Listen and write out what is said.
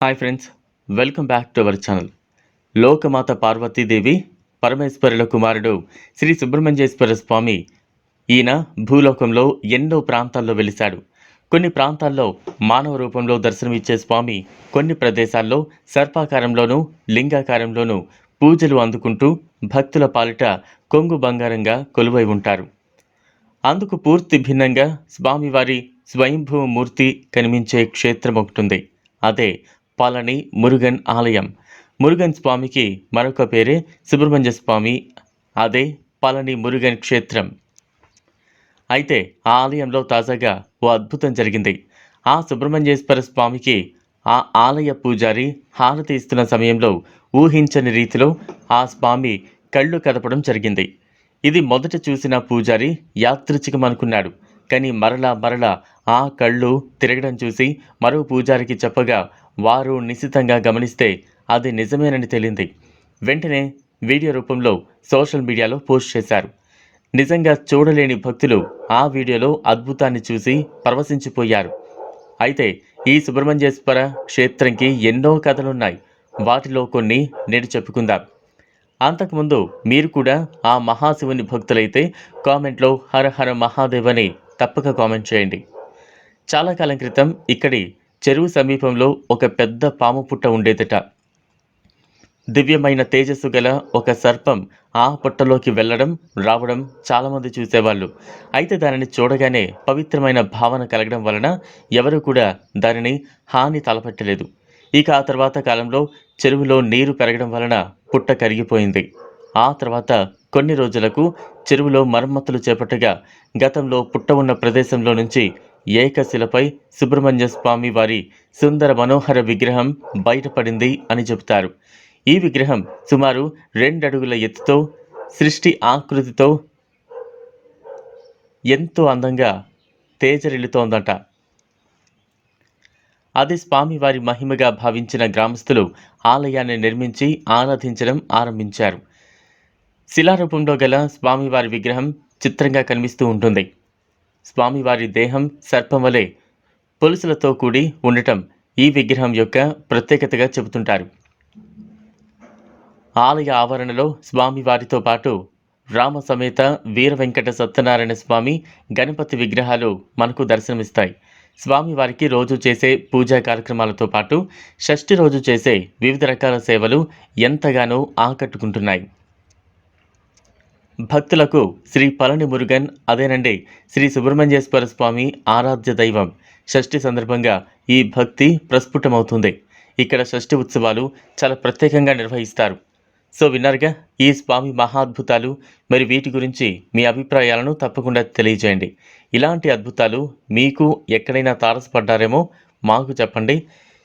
Hi friends welcome back to our channel లోకమాత Parvatidevi పరమేశ్వరుల కుమారుడు శ్రీ సుబ్రహ్మణ్యేశ్వర స్వామి ఈయన భూలోకంలో ఎన్నో ప్రాంతాల్లో వెలిశాడు. కొన్ని ప్రాంతాల్లో మానవ రూపంలో దర్శనమిచ్చే స్వామి కొన్ని ప్రదేశాల్లో సర్పాకారంలోనూ లింగాకారంలోనూ పూజలు అందుకుంటూ భక్తుల పాలిట కొంగు బంగారంగా కొలువై ఉంటారు. అందుకు పూర్తి భిన్నంగా స్వామివారి స్వయంభూ మూర్తి కనిపించే క్షేత్రం ఒకటి ఉంది. అదే పళని మురుగన్ ఆలయం. మురుగన్ స్వామికి మరొక పేరే సుబ్రహ్మణ్య స్వామి అదే పళని మురుగన్ క్షేత్రం. అయితే ఆ ఆలయంలో తాజాగా ఓ అద్భుతం జరిగింది. ఆ సుబ్రహ్మణ్యేశ్వర స్వామికి ఆ ఆలయ పూజారి హారతి ఇస్తున్న సమయంలో ఊహించని రీతిలో ఆ స్వామి కళ్ళు కదపడం జరిగింది. ఇది మొదట చూసిన పూజారి యాదృచ్ఛికం అనుకున్నాడు. కానీ మరలా మరలా ఆ కళ్ళు తిరగడం చూసి మరో పూజారికి చెప్పగా వారు నిశితంగా గమనిస్తే అది నిజమేనని తేలింది. వెంటనే వీడియో రూపంలో సోషల్ మీడియాలో పోస్ట్ చేశారు. నిజంగా చూడలేని భక్తులు ఆ వీడియోలో అద్భుతాన్ని చూసి పరవశించిపోయారు. అయితే ఈ సుబ్రహ్మణ్యేశ్వర క్షేత్రంకి ఎన్నో కథలున్నాయి. వాటిలో కొన్ని నేను చెప్పుకుందాం. అంతకుముందు మీరు కూడా ఆ మహాశివుని భక్తులైతే కామెంట్లో హర హర మహాదేవ్ అని తప్పక కామెంట్ చేయండి. చాలా కాలం క్రితం ఇక్కడి చెరువు సమీపంలో ఒక పెద్ద పాము పుట్ట ఉండేదట. దివ్యమైన తేజస్సు గల ఒక సర్పం ఆ పుట్టలోకి వెళ్ళడం రావడం చాలామంది చూసేవాళ్ళు. అయితే దానిని చూడగానే పవిత్రమైన భావన కలగడం వలన ఎవరు కూడా దానిని హాని తలపెట్టలేదు. ఇక ఆ తర్వాత కాలంలో చెరువులో నీరు పెరగడం వలన పుట్ట కరిగిపోయింది. ఆ తర్వాత కొన్ని రోజులకు చెరువులో మరమ్మతులు చేపట్టగా గతంలో పుట్ట ఉన్న ప్రదేశంలో నుంచి ఏకశిలపై సుబ్రహ్మణ్య స్వామి వారి సుందర మనోహర విగ్రహం బయటపడింది అని చెబుతారు. ఈ విగ్రహం సుమారు రెండడుగుల ఎత్తుతో సృష్టి ఆకృతితో ఎంతో అందంగా తేజరిల్లుతోందట. అది స్వామివారి మహిమగా భావించిన గ్రామస్తులు ఆలయాన్ని నిర్మించి ఆరాధించడం ఆరంభించారు. శిలారూపంలో గల స్వామివారి విగ్రహం చిత్రంగా కనిపిస్తూ ఉంటుంది. స్వామివారి దేహం సర్పం వలె పులుసులతో కూడి ఉండటం ఈ విగ్రహం యొక్క ప్రత్యేకతగా చెబుతుంటారు. ఆలయ ఆవరణలో స్వామివారితో పాటు రామ సమేత వీర వెంకట సత్యనారాయణ స్వామి గణపతి విగ్రహాలు మనకు దర్శనమిస్తాయి. స్వామివారికి రోజు చేసే పూజా కార్యక్రమాలతో పాటు షష్ఠి రోజు చేసే వివిధ రకాల సేవలు ఎంతగానో ఆకట్టుకుంటున్నాయి. భక్తులకు శ్రీ పళని మురుగన్ అదేనండి శ్రీ సుబ్రహ్మణ్యేశ్వర స్వామి ఆరాధ్య దైవం. షష్ఠి సందర్భంగా ఈ భక్తి ప్రస్ఫుటమవుతుంది. ఇక్కడ షష్ఠి ఉత్సవాలు చాలా ప్రత్యేకంగా నిర్వహిస్తారు. సో విన్నారుగా ఈ స్వామి మహాద్భుతాలు మరి వీటి గురించి మీ అభిప్రాయాలను తప్పకుండా తెలియజేయండి. ఇలాంటి అద్భుతాలు మీకు ఎక్కడైనా తారసపడ్డారేమో మాకు చెప్పండి.